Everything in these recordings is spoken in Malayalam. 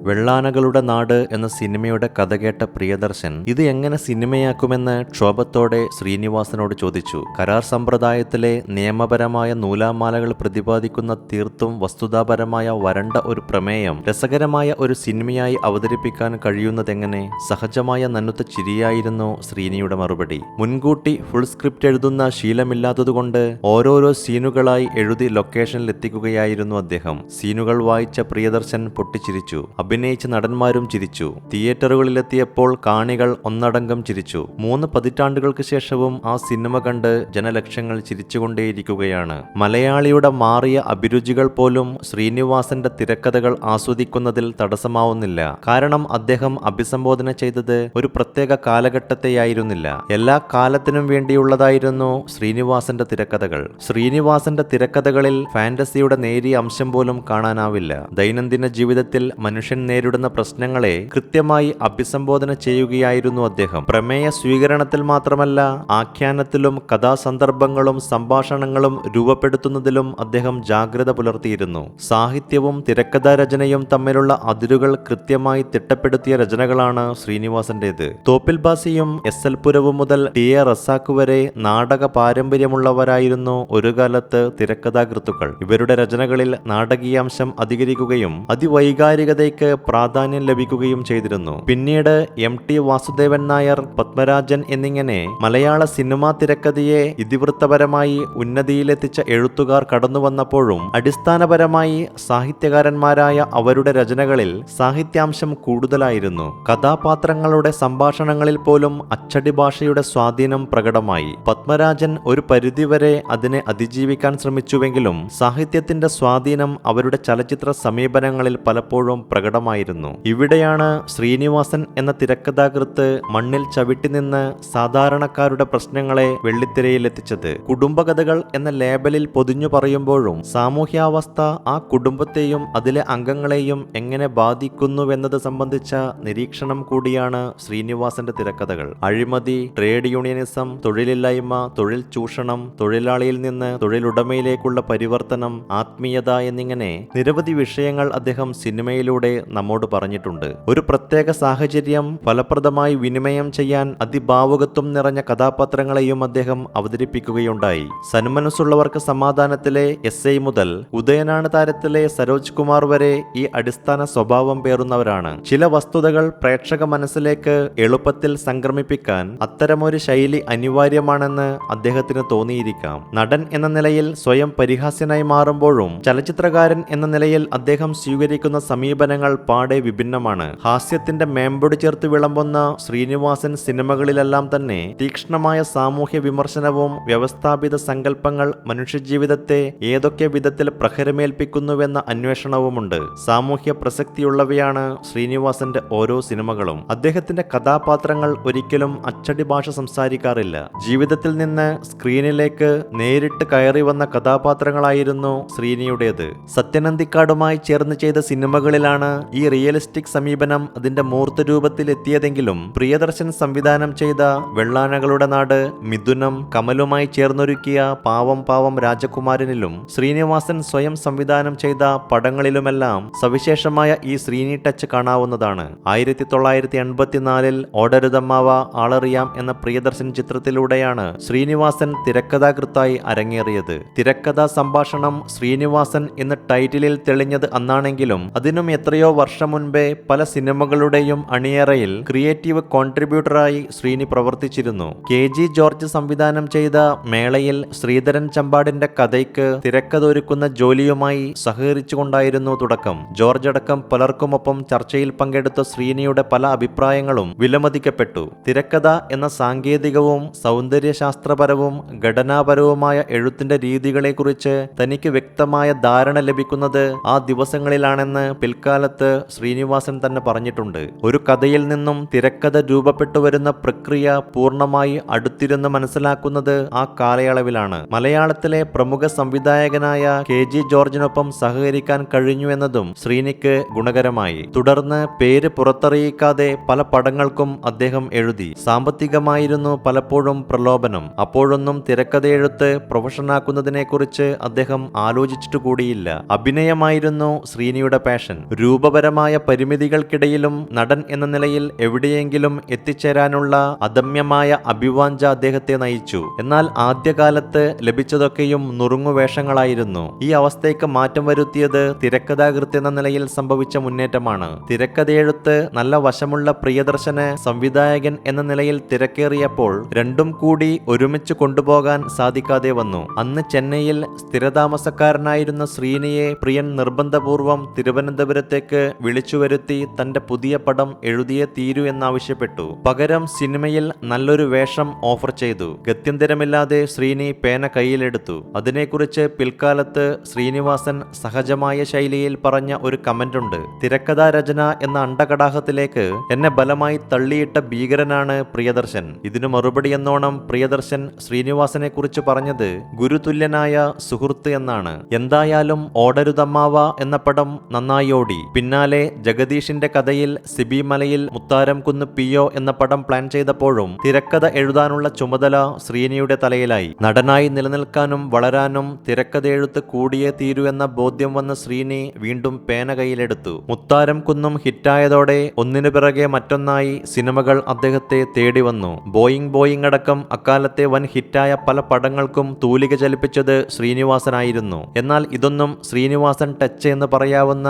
വെള്ളാനകളുടെ നാട് എന്ന സിനിമയുടെ കഥ കേട്ട പ്രിയദർശൻ ഇത് എങ്ങനെ സിനിമയാക്കുമെന്ന് ക്ഷോഭത്തോടെ ശ്രീനിവാസനോട് ചോദിച്ചു. കരാർ സമ്പ്രദായത്തിലെ നിയമപരമായ നൂലാമാലകൾ പ്രതിപാദിക്കുന്ന തീർത്തും വസ്തുതാപരമായ വരണ്ട ഒരു പ്രമേയം രസകരമായ ഒരു സിനിമയായി അവതരിപ്പിക്കാൻ കഴിയുന്നതെങ്ങനെ? സഹജമായ നന്നുത്ത ചിരിയായിരുന്നു ശ്രീനിയുടെ മറുപടി. മുൻകൂട്ടി ഫുൾ സ്ക്രിപ്റ്റ് എഴുതുന്ന ശീലമില്ലാത്തതുകൊണ്ട് ഓരോരോ സീനുകളായി എഴുതി ലൊക്കേഷനിൽ എത്തിക്കുകയായിരുന്നു അദ്ദേഹം. സീനുകൾ വായിച്ച പ്രിയദർശൻ പൊട്ടിച്ചിരിച്ചു. അഭിനയിച്ച നടന്മാരും ചിരിച്ചു. തിയേറ്ററുകളിലെത്തിയപ്പോൾ കാണികൾ ഒന്നടങ്കം ചിരിച്ചു. മൂന്ന് പതിറ്റാണ്ടുകൾക്ക് ശേഷവും ആ സിനിമ കണ്ട് ജനലക്ഷങ്ങൾ ചിരിച്ചുകൊണ്ടേയിരിക്കുകയാണ്. മലയാളിയുടെ മാറിയ അഭിരുചികൾ പോലും ശ്രീനിവാസന്റെ തിരക്കഥകൾ ആസ്വദിക്കുന്നതിൽ തടസ്സമാവുന്നില്ല. കാരണം അദ്ദേഹം അഭിസംബോധന ചെയ്തത് ഒരു പ്രത്യേക കാലഘട്ടത്തെയായിരുന്നില്ല. എല്ലാ കാലത്തിനും വേണ്ടിയുള്ളതായിരുന്നു ശ്രീനിവാസന്റെ തിരക്കഥകൾ. ശ്രീനിവാസന്റെ തിരക്കഥകളിൽ ഫാന്റസിയുടെ നേരിയ അംശം പോലും കാണാനാവില്ല. ദൈനംദിന ജീവിതത്തിൽ മനുഷ്യൻ നേരിടുന്ന പ്രശ്നങ്ങളെ കൃത്യമായി അഭിസംബോധന ചെയ്യുകയായിരുന്നു അദ്ദേഹം. പ്രമേയ സ്വീകരണത്തിൽ മാത്രമല്ല ആഖ്യാനത്തിലും കഥാസന്ദർഭങ്ങളും സംഭാഷണങ്ങളും രൂപപ്പെടുത്തുന്നതിലും അദ്ദേഹം ജാഗ്രത പുലർത്തിയിരുന്നു. സാഹിത്യവും തിരക്കഥാ രചനയും തമ്മിലുള്ള അതിരുകൾ കൃത്യമായി തിട്ടപ്പെടുത്തിയ രചനകളാണ് ശ്രീനിവാസന്റേത്. തോപ്പിൽബാസിയും എസ് എൽ പുരവും മുതൽ ടി എ റസാക്ക് വരെ നാടക പാരമ്പര്യമുള്ളവരായിരുന്നു ഒരു കാലത്ത് തിരക്കഥാകൃത്തുക്കൾ. ഇവരുടെ രചനകളിൽ നാടകീയാംശം അധികരിക്കുകയും അതിവൈകാരികതയ്ക്ക് പ്രാധാന്യം ലഭിക്കുകയും ചെയ്തിരുന്നു. പിന്നീട് എം ടി വാസുദേവൻ നായർ പത്മരാജൻ എന്നിങ്ങനെ മലയാള സിനിമാ തിരക്കഥയെ ഇതിവൃത്തപരമായി ഉന്നതിയിലെത്തിച്ച എഴുത്തുകാർ കടന്നു വന്നപ്പോഴും അടിസ്ഥാനപരമായി സാഹിത്യകാരന്മാരായ അവരുടെ രചനകളിൽ സാഹിത്യാംശം കൂടുതലായിരുന്നു. കഥാപാത്രങ്ങളുടെ സംഭാഷണങ്ങളിൽ പോലും അച്ചടി ഭാഷയുടെ സ്വാധീനം പ്രകടമായി. പത്മരാജൻ ഒരു പരിധിവരെ അതിനെ അതിജീവിക്കാൻ ശ്രമിച്ചുവെങ്കിലും സാഹിത്യത്തിന്റെ സ്വാധീനം അവരുടെ ചലച്ചിത്ര സമീപനങ്ങളിൽ പലപ്പോഴും പ്രകടമായിരുന്നു ഇവിടെയാണ് ശ്രീനിവാസൻ എന്ന തിരക്കഥാകൃത്ത് മണ്ണിൽ ചവിട്ടി നിന്ന് സാധാരണക്കാരുടെ പ്രശ്നങ്ങളെ വെള്ളിത്തിരയിലെത്തിച്ചത്. കുടുംബകഥകൾ എന്ന ലേബലിൽ പൊതിഞ്ഞു പറയുമ്പോഴും സാമൂഹ്യാവസ്ഥ ആ കുടുംബത്തെയും അതിലെ അംഗങ്ങളെയും എങ്ങനെ ബാധിക്കുന്നുവെന്നത് സംബന്ധിച്ച നിരീക്ഷണം കൂടിയാണ് ശ്രീനിവാസന്റെ തിരക്കഥകൾ. അഴിമതി ട്രേഡ് യൂണിയനിസം തൊഴിലില്ലായ്മ തൊഴിൽ ചൂഷണം തൊഴിലാളിയിൽ നിന്ന് തൊഴിലുടമയിലേക്കുള്ള പരിവർത്തനം ആത്മീയത എന്നിങ്ങനെ നിരവധി വിഷയങ്ങൾ അദ്ദേഹം സിനിമയിലൂടെ നമ്മോട് പറഞ്ഞിട്ടുണ്ട്. ഒരു പ്രത്യേക സാഹചര്യം ഫലപ്രദമായി വിനിമയം ചെയ്യാൻ അതിഭാവുകത്വം നിറഞ്ഞ കഥാപാത്രങ്ങളെയും അദ്ദേഹം അവതരിപ്പിക്കുകയുണ്ടായി. സന്മനസ്സുള്ളവർക്ക് സമാധാനത്തിലെ എസ് ഐ മുതൽ ഉദയനാണ് താരത്തിലെ സരോജ് കുമാർ വരെ ഈ അടിസ്ഥാന സ്വഭാവം പേറുന്നവരാണ്. ചില വസ്തുതകൾ പ്രേക്ഷക മനസ്സിലേക്ക് എളുപ്പത്തിൽ സംക്രമിപ്പിക്കാൻ അത്തരമൊരു ശൈലി അനിവാര്യമാണെന്ന് അദ്ദേഹത്തിന് തോന്നിയിരിക്കാം. നടൻ എന്ന നിലയിൽ സ്വയം പരിഹാസ്യനായി മാറുമ്പോഴും ചലച്ചിത്രകാരൻ എന്ന നിലയിൽ അദ്ദേഹം സ്വീകരിക്കുന്ന സമീപനങ്ങൾ പാടെ വിഭിന്നമാണ്. ഹാസ്യത്തിന്റെ മേമ്പൊടി ചേർത്ത് വിളമ്പുന്ന ശ്രീനിവാസൻ സിനിമകളിലെല്ലാം തന്നെ തീക്ഷ്ണമായ സാമൂഹ്യ വിമർശനവും വ്യവസ്ഥാപിത സങ്കല്പങ്ങൾ മനുഷ്യജീവിതത്തെ ഏതൊക്കെ വിധത്തിൽ പ്രഹരമേൽപ്പിക്കുന്നുവെന്ന അന്വേഷണവുമുണ്ട്. സാമൂഹ്യ പ്രസക്തിയുള്ളവയാണ് ശ്രീനിവാസന്റെ ഓരോ സിനിമകളും. അദ്ദേഹത്തിന്റെ കഥാപാത്രങ്ങൾ ഒരിക്കലും അച്ചടി ഭാഷ സംസാരിക്കാറില്ല. ജീവിതത്തിൽ നിന്ന് സ്ക്രീനിലേക്ക് നേരിട്ട് കയറി വന്ന കഥാപാത്രങ്ങളായിരുന്നു ശ്രീനിയുടേത്. സത്യനന്ദിക്കാടുമായി ചേർന്ന് ചെയ്ത സിനിമകളിലാണ് ഈ റിയലിസ്റ്റിക് സമീപനം അതിന്റെ മൂർത്ത രൂപത്തിൽ എത്തിയതെങ്കിലും പ്രിയദർശൻ സംവിധാനം ചെയ്ത വെള്ളാനകളുടെ നാട് മിഥുനം കമലുമായി ചേർന്നൊരുക്കിയ പാവം പാവം രാജകുമാരനിലും ശ്രീനിവാസൻ സ്വയം സംവിധാനം ചെയ്ത പടങ്ങളിലുമെല്ലാം സവിശേഷമായ ഈ ശ്രീനി ടച്ച് കാണാവുന്നതാണ്. ആയിരത്തി തൊള്ളായിരത്തി എൺപത്തിനാലിൽ ഓടരുതമ്മാവ ആളറിയാം എന്ന പ്രിയദർശൻ ചിത്രത്തിലൂടെയാണ് ശ്രീനിവാസൻ തിരക്കഥാകൃത്തായി അരങ്ങേറിയത്. തിരക്കഥാ സംഭാഷണം ശ്രീനിവാസൻ എന്ന ടൈറ്റിലിൽ തെളിഞ്ഞത് അന്നാണെങ്കിലും അതിനും എത്രയോ വർഷം മുൻപേ പല സിനിമകളുടെയും അണിയറയിൽ ക്രിയേറ്റീവ് കോൺട്രിബ്യൂട്ടറായി ശ്രീനി പ്രവർത്തിച്ചിരുന്നു. കെ ജി ജോർജ് സംവിധാനം ചെയ്ത മേളയിൽ ശ്രീധരൻ ചമ്പാടിന്റെ കഥയ്ക്ക് തിരക്കഥൊരുക്കുന്ന ജോലിയുമായി സഹകരിച്ചുകൊണ്ടായിരുന്നു തുടക്കം. ജോർജ് അടക്കം പലർക്കുമൊപ്പം ചർച്ചയിൽ പങ്കെടുത്ത ശ്രീനിയുടെ പല അഭിപ്രായങ്ങളും വിലമതിക്കപ്പെട്ടു. തിരക്കഥ എന്ന സാങ്കേതികവും സൗന്ദര്യശാസ്ത്രപരവും ഘടനാപരവുമായ എഴുത്തിന്റെ രീതികളെക്കുറിച്ച് തനിക്ക് വ്യക്തമായ ധാരണ ലഭിക്കുന്നത് ആ ദിവസങ്ങളിലാണെന്ന് പിൽക്കാലത്ത് ശ്രീനിവാസൻ തന്നെ പറഞ്ഞിട്ടുണ്ട് ഒരു കഥയിൽ നിന്നും തിരക്കഥ രൂപപ്പെട്ടു വരുന്ന പ്രക്രിയ പൂർണമായി അടുത്തിരുന്ന് മനസ്സിലാക്കുന്നത് ആ കാലയളവിലാണ്. മലയാളത്തിലെ പ്രമുഖ സംവിധായകനായ കെ ജി ജോർജിനൊപ്പം സഹകരിക്കാൻ കഴിഞ്ഞു എന്നതും ശ്രീനിക്ക് ഗുണകരമായി. തുടർന്ന് പേര് പുറത്തറിയിക്കാതെ പല പടങ്ങൾക്കും അദ്ദേഹം എഴുതി. സാമ്പത്തികമായിരുന്നു പലപ്പോഴും പ്രലോഭനം. അപ്പോഴൊന്നും തിരക്കഥയെഴുത്ത് പ്രൊഫഷനാക്കുന്നതിനെക്കുറിച്ച് അദ്ദേഹം ആലോചിച്ചിട്ടു കൂടിയില്ല അഭിനയമായിരുന്നു ശ്രീനിയുടെ പാഷൻ. രൂപ രൂപപരമായ പരിമിതികൾക്കിടയിലും നടൻ എന്ന നിലയിൽ എവിടെയെങ്കിലും എത്തിച്ചേരാനുള്ള അദമ്യമായ അഭിവാഞ്ച അദ്ദേഹത്തെ നയിച്ചു. എന്നാൽ ആദ്യകാലത്ത് ലഭിച്ചതൊക്കെയും നുറുങ്ങുവേഷങ്ങളായിരുന്നു. ഈ അവസ്ഥയ്ക്ക് മാറ്റം വരുത്തിയത് തിരക്കഥാകൃത്ത് എന്ന നിലയിൽ സംഭവിച്ച മുന്നേറ്റമാണ്. തിരക്കഥയെഴുത്ത് നല്ല വശമുള്ള പ്രിയദർശന് സംവിധായകൻ എന്ന നിലയിൽ തിരക്കേറിയപ്പോൾ രണ്ടും കൂടി ഒരുമിച്ച് കൊണ്ടുപോകാൻ സാധിക്കാതെ വന്നു. അന്ന് ചെന്നൈയിൽ സ്ഥിരതാമസക്കാരനായിരുന്ന ശ്രീനിയെ പ്രിയൻ നിർബന്ധപൂർവം തിരുവനന്തപുരത്തേക്ക് വിളിച്ചു വരുത്തി തന്റെ പുതിയ പടം എഴുതിയേ തീരൂ എന്നാവശ്യപ്പെട്ടു. പകരം സിനിമയിൽ നല്ലൊരു വേഷം ഓഫർ ചെയ്തു. ഗത്യന്തരമില്ലാതെ ശ്രീനി പേന കയ്യിലെടുത്തു. അതിനെക്കുറിച്ച് പിൽക്കാലത്ത് ശ്രീനിവാസൻ സഹജമായ ശൈലിയിൽ പറഞ്ഞ ഒരു കമന്റുണ്ട്. തിരക്കഥാ രചന എന്ന അണ്ടകടാഹത്തിലേക്ക് എന്നെ ബലമായി തള്ളിയിട്ട ഭീകരനാണ് പ്രിയദർശൻ. ഇതിനു മറുപടി എന്നോണം പ്രിയദർശൻ ശ്രീനിവാസനെ കുറിച്ച് പറഞ്ഞത് ഗുരുതുല്യനായ സുഹൃത്ത് എന്നാണ്. എന്തായാലും ഓടരുതമ്മാവ എന്ന പടം നന്നായി ഓടി. പിന്നാലെ ജഗദീഷിന്റെ കഥയിൽ സിബി മലയിൽ മുത്താരം കുന്ന് പി ഒ എന്ന പടം പ്ലാൻ ചെയ്തപ്പോഴും തിരക്കഥ എഴുതാനുള്ള ചുമതല ശ്രീനിയുടെ തലയിലായി. നടനായി നിലനിൽക്കാനും വളരാനും തിരക്കഥ എഴുത്ത് കൂടിയേ തീരൂ എന്ന ബോധ്യം വന്ന ശ്രീനി വീണ്ടും പേന കയ്യിലെടുത്തു. മുത്താരം കുന്നും ഹിറ്റായതോടെ ഒന്നിനു പിറകെ മറ്റൊന്നായി സിനിമകൾ അദ്ദേഹത്തെ തേടി വന്നു. ബോയിങ് ബോയിങ് അടക്കം അക്കാലത്തെ വൻ ഹിറ്റായ പല പടങ്ങൾക്കും തൂലിക ചലിപ്പിച്ചത് ശ്രീനിവാസനായിരുന്നു. എന്നാൽ ഇതൊന്നും ശ്രീനിവാസൻ ടച്ച് എന്ന് പറയാവുന്ന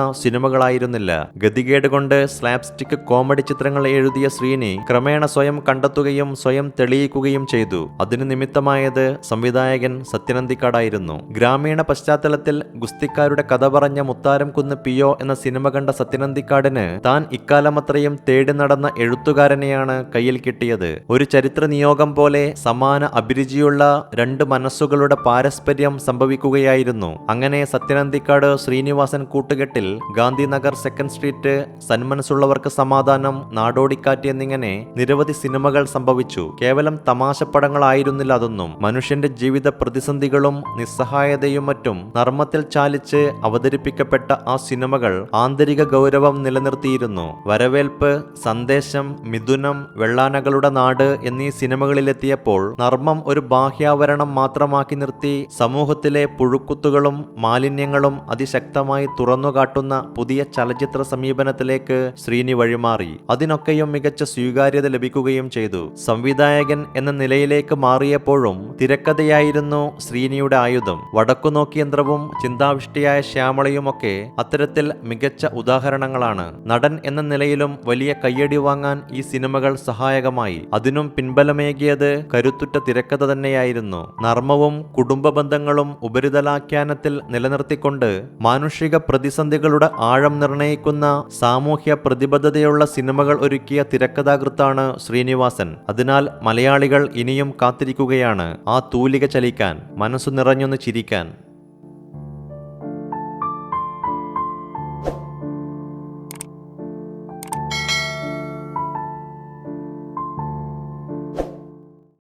സിനിമകളായിരുന്നില്ല ഗതികേട് കൊണ്ട് സ്ലാപ്സ്റ്റിക് കോമഡി ചിത്രങ്ങൾ എഴുതിയ ശ്രീനി ക്രമേണ സ്വയം കണ്ടെത്തുകയും സ്വയം തെളിയിക്കുകയും ചെയ്തു. അതിനു നിമിത്തമായത് സംവിധായകൻ സത്യനന്ദിക്കാടായിരുന്നു. ഗ്രാമീണ പശ്ചാത്തലത്തിൽ ഗുസ്തിക്കാരുടെ കഥ പറഞ്ഞ മുത്താരം കുന്ന് പിയോ എന്ന സിനിമ കണ്ട സത്യനന്ദിക്കാടിന് താൻ ഇക്കാലമത്രയും തേടി നടന്ന എഴുത്തുകാരനെയാണ് കയ്യിൽ കിട്ടിയത്. ഒരു ചരിത്ര നിയോഗം പോലെ സമാന അഭിരുചിയുള്ള രണ്ട് മനസ്സുകളുടെ പാരസ്പര്യം സംഭവിക്കുകയായിരുന്നു. അങ്ങനെ സത്യനന്ദിക്കാട് ശ്രീനിവാസൻ കൂട്ടുകെട്ടിൽ ഗാന്ധിനഗർ സെക്കൻഡ് സ്ട്രീറ്റ് സന്മനസ്സുള്ളവർക്ക് സമാധാനം നാടോടിക്കാറ്റ് എന്നിങ്ങനെ നിരവധി സിനിമകൾ സംഭവിച്ചു. കേവലം തമാശപ്പടങ്ങളായിരുന്നില്ല അതൊന്നും. മനുഷ്യന്റെ ജീവിത പ്രതിസന്ധികളും നിസ്സഹായതയും മറ്റും നർമ്മത്തിൽ ചാലിച്ച് അവതരിപ്പിക്കപ്പെട്ട ആ സിനിമകൾ ആന്തരിക ഗൗരവം നിലനിർത്തിയിരുന്നു. വരവേൽപ്പ് സന്ദേശം മിഥുനം വെള്ളാനകളുടെ നാട് എന്നീ സിനിമകളിലെത്തിയപ്പോൾ നർമ്മം ഒരു ബാഹ്യാവരണം മാത്രമാക്കി നിർത്തി സമൂഹത്തിലെ പുഴുക്കുത്തുകളും മാലിന്യങ്ങളും അതിശക്തമായി തുറന്നുകാട്ടുന്ന പുതിയ ചലച്ചിത്ര സമീപനത്തിലേക്ക് ശ്രീനി വഴിമാറി. അതിനൊക്കെയും മികച്ച സ്വീകാര്യത ലഭിക്കുകയും ചെയ്തു. സംവിധായകൻ എന്ന നിലയിലേക്ക് മാറിയപ്പോഴും തിരക്കഥയായിരുന്നു ശ്രീനിയുടെ ആയുധം. വടക്കുനോക്കിയന്ത്രവും ചിന്താവിഷ്ടിയായ ശ്യാമളയുമൊക്കെ അത്തരത്തിൽ മികച്ച ഉദാഹരണങ്ങളാണ്. നടൻ എന്ന നിലയിലും വലിയ കയ്യടി വാങ്ങാൻ ഈ സിനിമകൾ സഹായകമായി. അതിനും പിൻബലമേകിയത് കരുത്തുറ്റ തിരക്കഥ തന്നെയായിരുന്നു. നർമ്മവും കുടുംബ ബന്ധങ്ങളും ഉപരിതലാഖ്യാനത്തിൽ നിലനിർത്തിക്കൊണ്ട് മാനുഷിക പ്രതിസന്ധികളുടെ ആഴം നിർണയിക്കുന്ന സാമൂഹ്യ പ്രതിബദ്ധതയുള്ള സിനിമകൾ ഒരുക്കിയ തിരക്കഥാകൃത്താണ് ശ്രീനിവാസൻ. അതിനാൽ മലയാളികൾ ഇനിയും കാത്തിരിക്കുകയാണ്. ആ തൂലിക ചലിക്കാൻ മനസ്സു നിറഞ്ഞൊന്ന് ചിരിക്കാൻ.